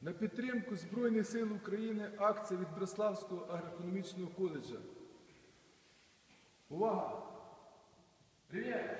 на підтримку Збройних сил України акція від Бреславського агроекономічного коледжа. Увага! Привіт!